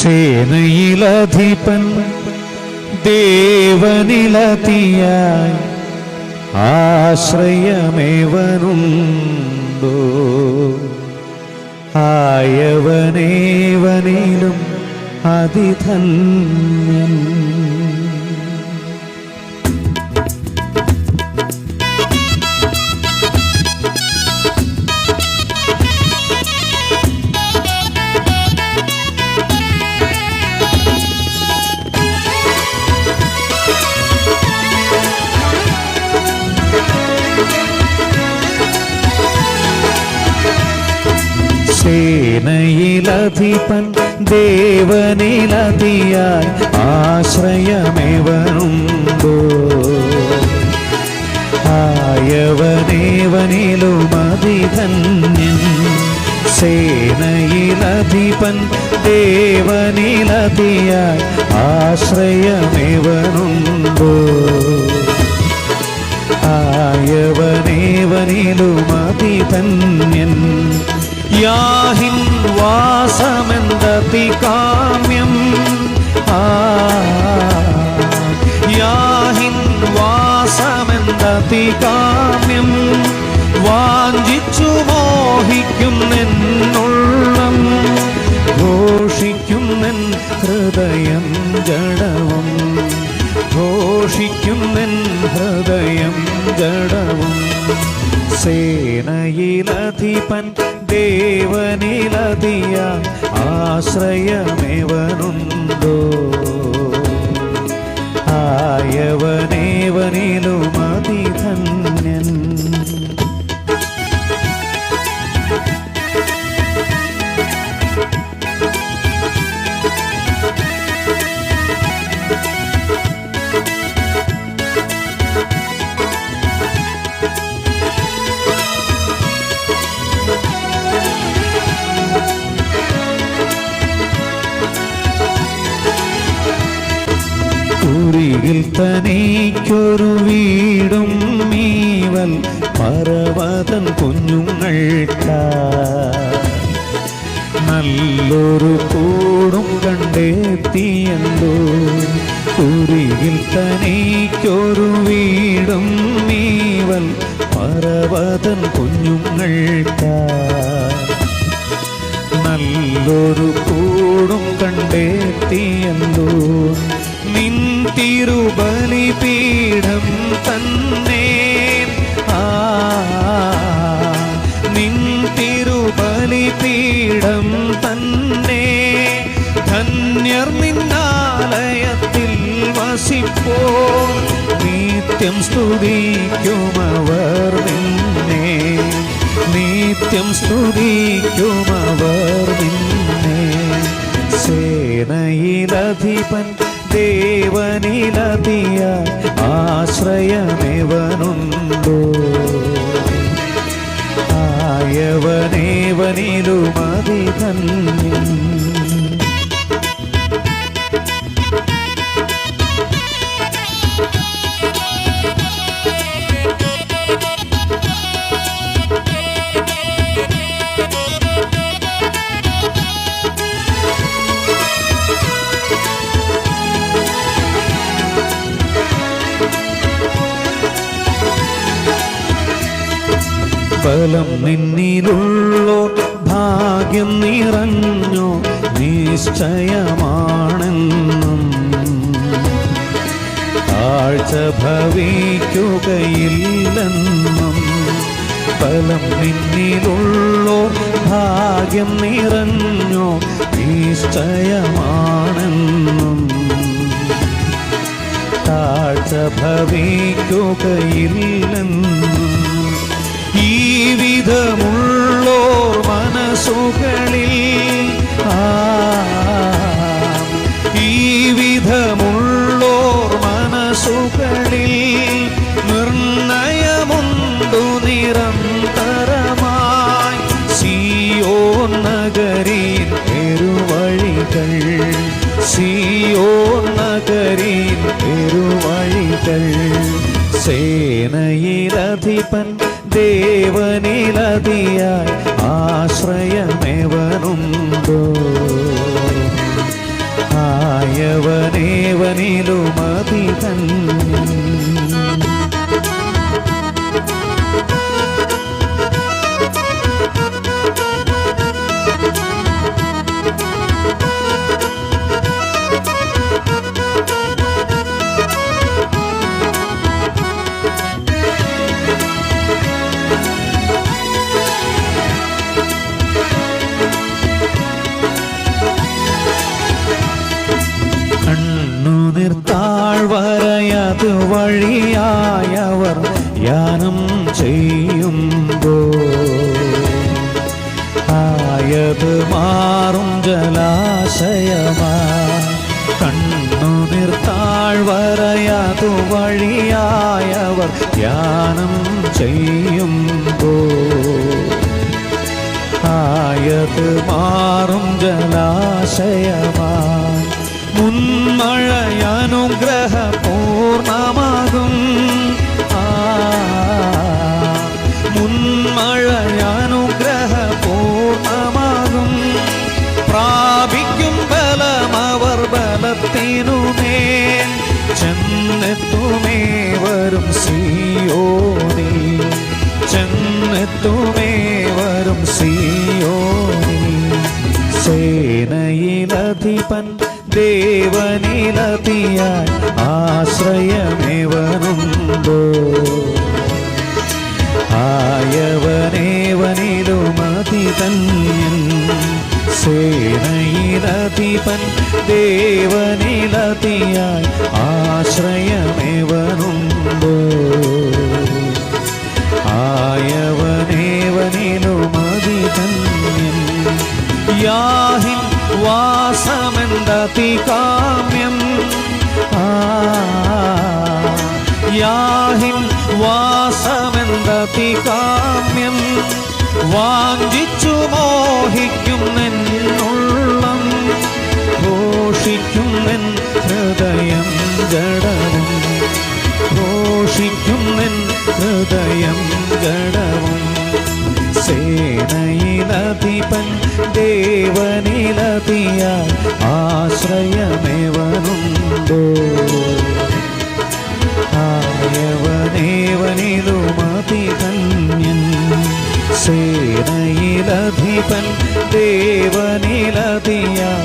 സേനയിലധിപൻ ദേവനിലതിയായി ആശ്രയമേവനുണ്ടോ? ആയവനേവനിലും അതിധന്യൻ സേനയിലധിപൻ ദേവനിലതിയായി ആശ്രയമേവനുണ്ടോ? ആയവനേവനിലുമതിധന്യൻ സേനയിലധിപൻ ദേവനിലതിയായി ആശ്രയമേവനുണ്ടോ? ആയവനേവനിലുമതിധന്യൻ യാഹിൻ വാസമെന്തതി കാമ്യം ആ യാഹിൻ വാസമെന്തതി കാമ്യം വാഞ്ചിച്ചു മോഹിക്കുന്നെന്നുള്ളം ഘോഷിക്കുന്നെൻ ഹൃദയം ജഡവും. ഘോഷിക്കുന്നെൻ ഹൃദയം ജഡവും. സേനയിലധിപൻ ദേവനിലതിയ ആശ്രയമേവനുണ്ടോ കുരികിൽ തനിക്കൊരു വീടും മീവൽ പർവതൻ കുഞ്ഞുങ്ങൾക്ക നല്ലൊരു കൂടും കണ്ടെത്തിയല്ലോ കുരികിൽ തനിക്കൊരു വീടും മീവൽ പർവതൻ കുഞ്ഞുങ്ങൾക്ക നല്ലൊരു കൂടും കണ്ടെത്തിയല്ലോ തിരുബലിപീഠം തന്നേ. ആ നിൻ തിരുബലിപീഠം തന്നേ. ധന്യർ നിന്നാലയത്തിൽ വസിപ്പോ നിത്യം സ്തുതിക്കുമവർ നിന്നെ. നിത്യം സ്തുതിക്കുമവർ നിന്നെ. സേനയിലധിപൻ ദേവനിലതിയ ആശ്രയമേവനുണ്ടോ? ആയവനേവനിലുമതിധന്യൻ ബലം നിന്നിലുള്ളോ ഭാഗ്യം നിറഞ്ഞോ നിശ്ചയമാണെന്നും കാഴ്ച ഭവിക്കുകയില്ലെന്നും ഫലം നിന്നിലുള്ളോ ഭാഗ്യം നിറഞ്ഞോ നിശ്ചയമാണെന്നും താഴ്ച ഭവിക്കുകയില്ലെന്നും വിധമുള്ളോർ മനസ്സുകളിൽ. ഈ വിധമുള്ളോർ മനസ്സുകളിൽ നിർണയമുണ്ടു നിരന്തരമായി. സിയോ നഗരിൻ പെരുവഴികൾ സിയോ നഗരിൻ പെരുവഴികൾ. സേനയിലധിപൻ ദേവനിലതിയായി ആശ്രയമേവനുണ്ടോ? ആയവനേവനിലുമതി തന്നെ വഴിയായവർ യാനം ചെയ്യുമ്പോ ആയത് മാറും ജലാശയമാ കണ്ണുനീർ താഴ്വരയത് വഴിയായവർ ധ്യാനം ചെയ്യുമ്പോ ആയത് മാറും ജലാശയമായി മുൻമഴയനുഗ്രഹ ബലത്തിനുമേൽ ചെന്നെത്തുമേ വരും ആശ്രയമേവനുണ്ടോ? ആയവനേവനിലും തന്യൻ സേനയിലധിപൻ ദേവനിലതിയായി ആശ്രയമേവനുണ്ടോ. ആയവനേവനിലുമതി തന്യൻ യാഹിൻ വാസമെന്തതി കാമ്യം യാഹിൻ വാസമെന്തതി കാമ്യം വാഞ്ചിച്ചു സേനയിലധിപൻ ദേവനിലതിയാൽ ആശ്രയമേവനുണ്ടോ ആയവനേവനിലുമതി ധന്യൻ സേനയിലധിപൻ ദേവനിലതിയാൽ